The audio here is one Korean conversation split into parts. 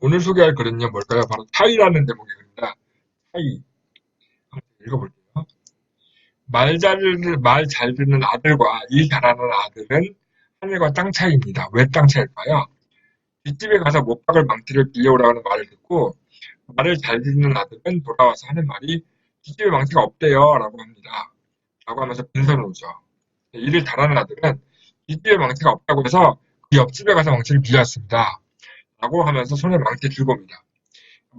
오늘 소개할 글은요, 뭘까요? 바로 타이라는 제목의 글입니다. 타이. 읽어볼게요. 말 잘, 말 잘 듣는 아들과 일 잘하는 아들은 하늘과 땅 차이입니다. 왜 땅 차이일까요? 뒷집에 가서 못 박을 망치를 빌려오라는 말을 듣고 말을 잘 듣는 아들은 돌아와서 하는 말이 뒷집에 망치가 없대요 라고 합니다. 라고 하면서 빈손을 오죠. 일을 잘하는 아들은 뒷집에 망치가 없다고 해서 그 옆집에 가서 망치를 빌려왔습니다. 라고 하면서 손에 망치 들고 옵니다.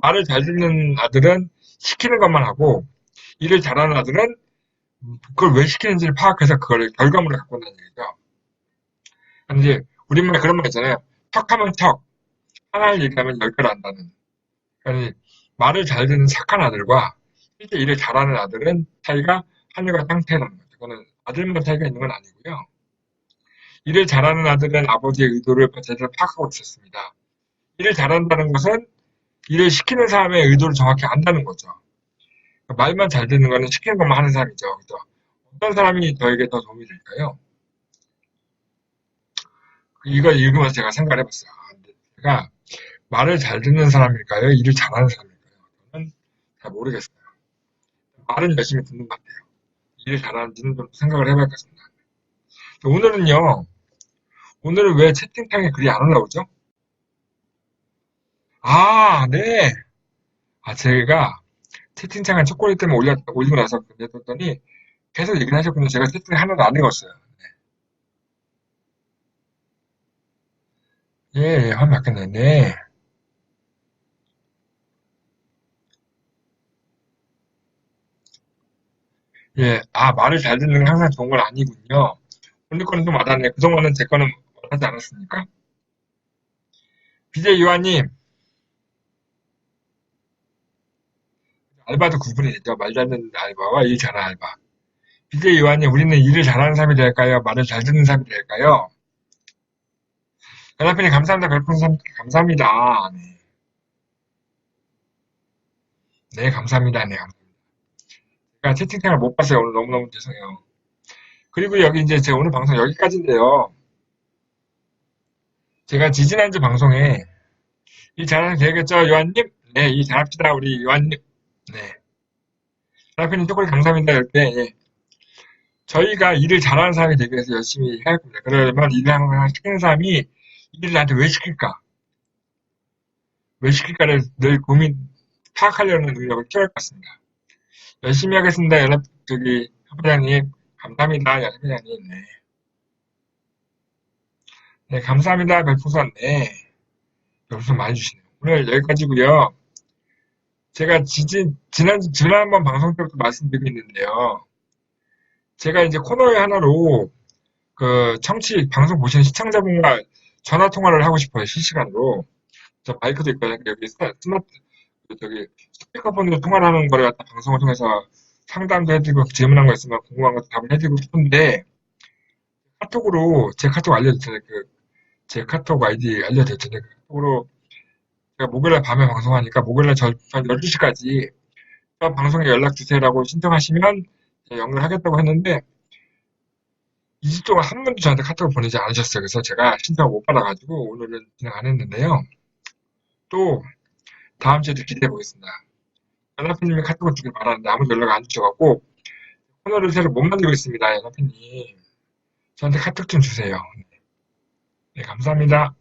말을 잘 듣는 아들은 시키는 것만 하고 일을 잘하는 아들은 그걸 왜 시키는지를 파악해서 그걸 결과물을 갖고 온다는 얘기죠. 이제 우리말에 그런 말 있잖아요. 턱하면 턱, 하나를 얘기하면 열 개를 한다는. 그러니까 말을 잘 듣는 착한 아들과 실제 일을 잘하는 아들은 차이가 하늘과 땅 차이라는 거죠. 그거는 아들만 차이가 있는 건 아니고요. 일을 잘하는 아들은 아버지의 의도를 제대로 파악하고 있었습니다. 일을 잘한다는 것은 일을 시키는 사람의 의도를 정확히 안다는 거죠. 말만 잘 듣는 거는 시키는 것만 하는 사람이죠. 그죠? 어떤 사람이 저에게 더 도움이 될까요? 이걸 읽으면서 제가 생각을 해봤어요. 아, 제가 말을 잘 듣는 사람일까요? 일을 잘하는 사람일까요? 저는 잘 모르겠어요. 말은 열심히 듣는 것 같아요. 일을 잘하는지는 좀 생각을 해봐야겠습니다. 오늘은요, 오늘은 왜 채팅창에 글이 안 올라오죠? 아, 네. 아, 제가 채팅창에 초콜릿 때문에 올렸, 올리고 나서 그랬더니 계속 얘기를 하셨군요. 제가 채팅 하나도 안 읽었어요. 네. 예, 예, 화면 바뀌었네. 네. 예, 아, 말을 잘 듣는 게 항상 좋은 건 아니군요. 오늘 거는 좀 와닿네. 그동안은 제 거는 와닿지 않았습니까? BJ 요한님, 알바도 구분이 되죠. 말 잘듣는 알바와 일 잘하는 알바. BJ 요한님, 우리는 일을 잘하는 사람이 될까요? 말을 잘 듣는 사람이 될까요? 연합편님 감사합니다. 별풍선 감사합니다. 네. 네, 감사합니다. 네, 감사합니다. 제가 채팅창을 못 봤어요. 오늘 너무너무 죄송해요. 그리고 여기 이제 제 오늘 방송 여기까지인데요. 제가 지지난주 방송에 이 잘하는 되겠죠, 요한님? 네, 이 잘합시다, 우리 요한님. 네. 연합편님 초콜릿 감사합니다. 이렇게, 예. 저희가 일을 잘하는 사람이 되기 위해서 열심히 해야 합니다. 그러면 일을 시키는 사람이 일을 나한테 왜 시킬까? 왜 시킬까를 늘 고민, 파악하려는 능력을 키워야 할 것 같습니다. 열심히 하겠습니다. 연합, 저기, 협회장님. 감사합니다. 연합회장님. 네. 네, 감사합니다. 별풍선. 네. 별풍선 많이 주시네요. 오늘 여기까지고요 제가 지진, 지난, 지난번 방송 때부터 말씀드리고 있는데요. 제가 이제 코너의 하나로 그 청취, 방송 보시는 시청자분과 전화 통화를 하고 싶어요. 실시간으로. 저 마이크도 있고 여기 스마트 저기 스피커폰으로 통화를 하는 거를 갖다 방송을 통해서 상담도 해드리고 질문한 거 있으면 궁금한 거 답을 해드리고 싶은데 카톡으로 제 카톡 알려줄 텐데 그 제 카톡 아이디 알려줄 텐데 그 카톡으로 제가 목요일날 밤에 방송하니까 목요일날 저, 한 12시까지 방송에 연락 주세요라고 신청하시면 연결하겠다고 했는데 2주 동안 한 번도 저한테 카톡을 보내지 않으셨어요. 그래서 제가 신청을 못 받아가지고 오늘은 진행 안 했는데요. 또 다음 주에도 기대해 보겠습니다. 연합회님이 카톡을 주길 바라는데 아무도 연락 안 주셔갖고 코너를 새로 못 만들고 있습니다. 연합회님. 저한테 카톡 좀 주세요. 네, 감사합니다.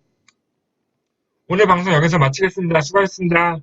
오늘 방송 여기서 마치겠습니다. 수고하셨습니다.